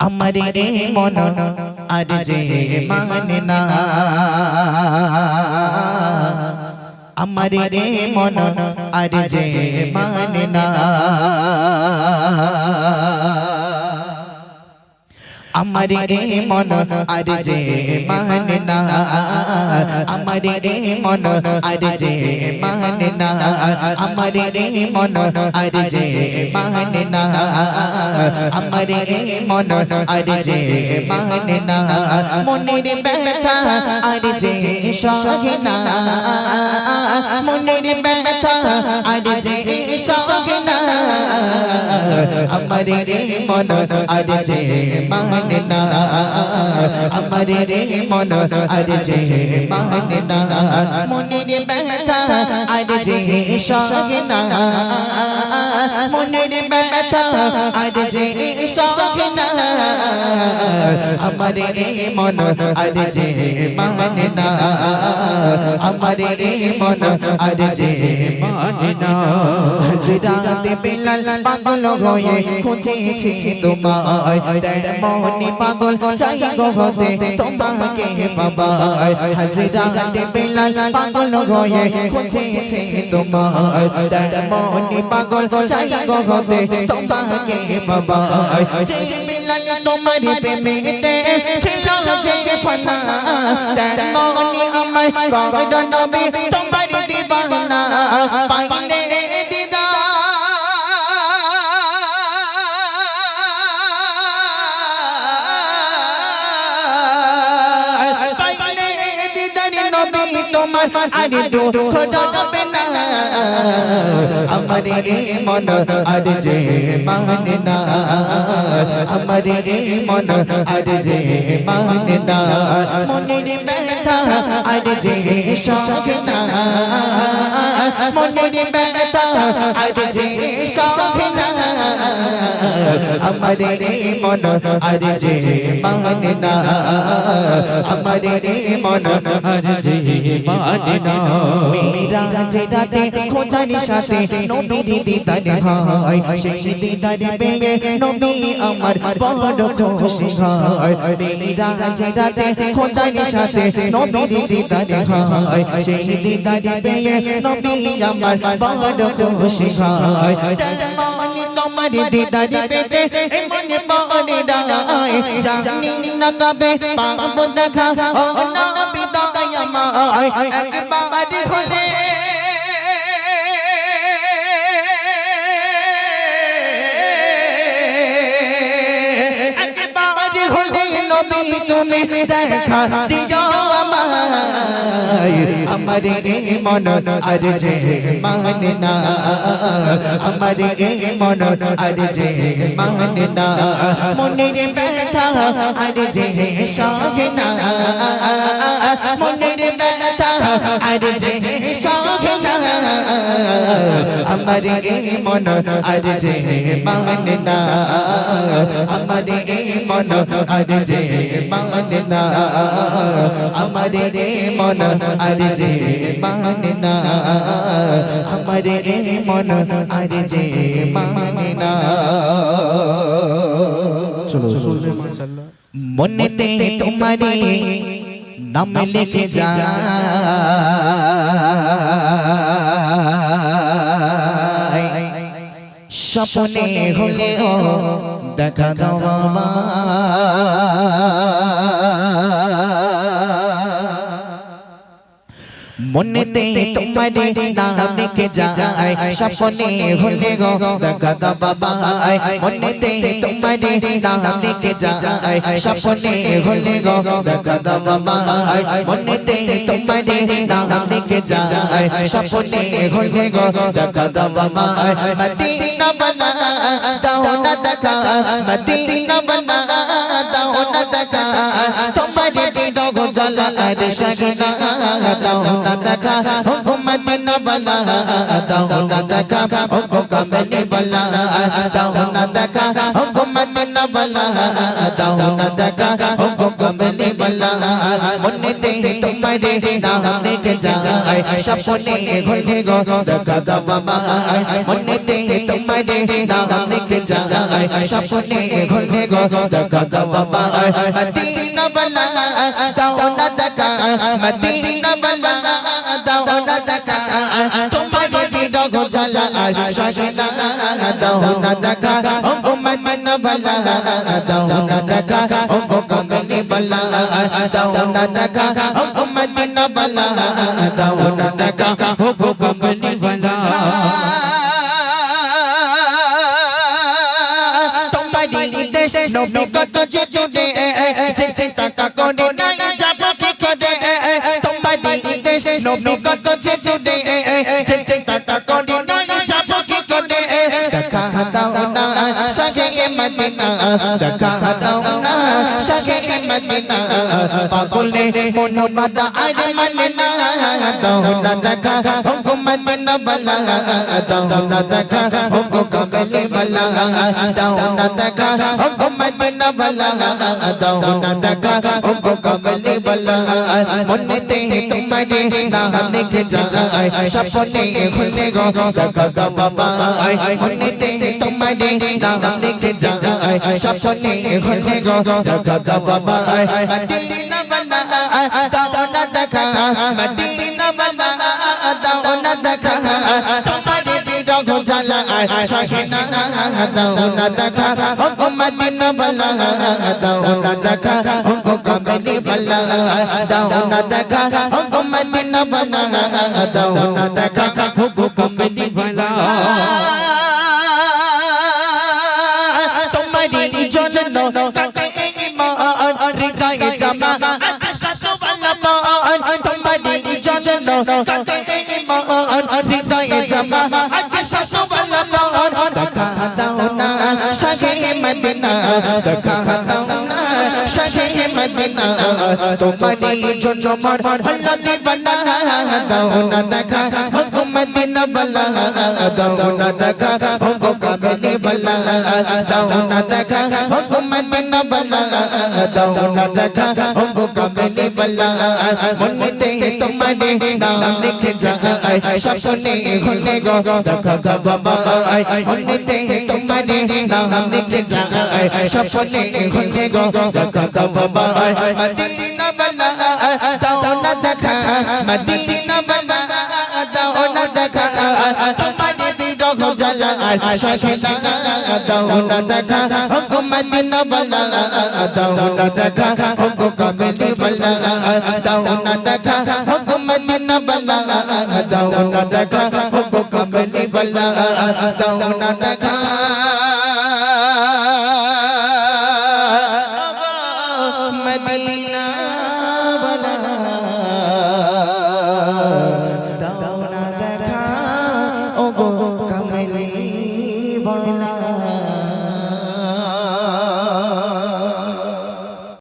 আমার রে মন আর যে মানে না আমার রে মন আর যে মানে না আমার রে মন আর যে মানে না আমার রে মন আর যে মানে না আমার রে মন আর যে মানে না আমার রে মন আর যে মানে না মনের ব্যথা আর যে সহে না মনের ব্যথা আর যে সহে না আমার রে মন আর যে মানে না আমার রে মন আর যে মানে না মনের ব্যথা আর যে সহে না মনের মন আর যে মানে পাগল হয়ে খুঁজেছি তোমায় মনে পাগল তোমাকে বাবা হজরাত বেলাল পাগল হয়ে খুঁজেছি তোমায় তার মনে পাগল চাই গো হতে তোমাকে বাবা বেলাল তোমার প্রেমেতে যে ফনা তার মনে আমার কগড নবে তোমার দিবানা তোমার আর দুঃখ হবে না। আমার মন আর যে মানে না। আমার মন আর যে মানে না। মনের ব্যথা আর যে শখ না। মনের ব্যথা আর যে আমার মন, আর যে মানে না আমার মন, আর যে মানে না মেরা যে রাতে খোদার সাথে নবীর দিদার হয়, সেই দিদার পেয়ে নবী আমার বড় খুশি হয়। মেরা যে রাতে সাথে নবীর দিদার হয়, সেই দিদার পেয়ে নবী আমার বড় খুশি হয়। তোমার দিদার পেতে মনে পড়ে ডায় জানি না কবে পাবো দেখা ও না বিদায় আমার একবার হলে একবার হলে নবী তুমি দেখা দিও আমায় আমার এ মন আর যে মানে না। আমার এ মন আর যে মানে না। মনের ব্যথা আর যে সহে না। মনের ব্যথা আর যে সহে না আমার এ মন আর যে মানে না আমার এ মন আর যে মানে না আমার এ মন আর যে মানে না আমার এ মন আর যে মানে না চলো। মনেতে তোমারে নাম লিখে যা। স্বপ্নে হলেও দেখা দাও বাবা মনেতে তোমারে নাম লিখে যায় স্বপ্নে হলে গো দেখা দাও বাবা মনেতে তোমারে নাম লিখে যায় স্বপ্নে হলে গো দেখা দাও বাবা মনেতে তোমারে নাম লিখে যায় স্বপ্নে হলে গো দেখা দাও বাবা মদিনা বনা দাও না দেখা মদিনা বনা দাও না দেখা বিদগ জ্বালা আর শাহিনা দাও না দেখা ও মদিনা বালা দাও না দেখা ও কামলি বালা দাও না ঘুরে গো দেখা গো না দেখা মদিনা বালা দাও না দেখা তোমার বিরগ ঝালা সজনা দাও না দেখা ও মদিনা বালা দাও না দেখা ও কমনি বালা দাও না দেখা ও মদিনা বালা দাও না দেখা ও কমনি বালা তোমার দেশে নবী কত চুচুটে চিন্তা করে নাই তোমারি দেশে নবী কত জুড়ে যেতে টাকা করে নাই করে টাকা দাও না সাজে মদিনা টাকা দাও না সাজে মদিনা পাগলে মন মাদা আর মানে না দাও না দেখা ও মদিনা বালা দাও না দেখা ও কমলে বালা দাও না দেখা ও মদিনা বালা দাও না দেখা ও কমলে বালা মনেতে তোমারে নাম লিখে যায় স্বপ্নে খুলে গো দেখা বাবা হনেতে তোমার নাম লিখে যায়। স্বপ্নে হনে গো। রাখা দা বাবা মদিনা বানা দাও না দেখা। মদিনা বানা দাও না দেখা। তোমার বিরহ জ্বালা সহিনা দাও না দেখা। ও মদিনা বানা দাও না দেখা। ও কামলি বানা দাও না দেখা। ও মদিনা বানা দাও না দেখা। ও কামলি বানা জন্য কাটে ইমান হৃদয়ে জামা আজ শাসওয়ালা মান তোমারি জন্য কাটে ইমান হৃদয়ে জামা আজ শাসওয়ালা মান দেখা দাও না শাহে মদিনা দেখা দাও না শাহে মদিনা তোমারি জন্য মর হল্লা দিবানা দাও না দেখা ও মদিনা বালা দাও না দেখা ও কাবেলি বালা দাও না দেখা ও মদিনা বালা দাও না দেখা ও কাবেলি বালা মনেতে তোমারে নাম লিখে যায় স্বপ্নে খুলে গো দেখা গা বাবা মনেতে তোমারে নাম লিখে যায় স্বপ্নে খুলে গো দেখা গা বাবা মদিনা বালা দাও না দেখা তোমারে বিরহ জ্বালা শাসনা দাও না দেখা ও মদিনা বালা দাও না দেখা ও কাবেলি বালা দাও না দেখা ও মদিনা বালা দাও না দেখা ও কাবেলি বালা দাও না দেখা মদিনা দাও না দেখা ও গো কামলি বলা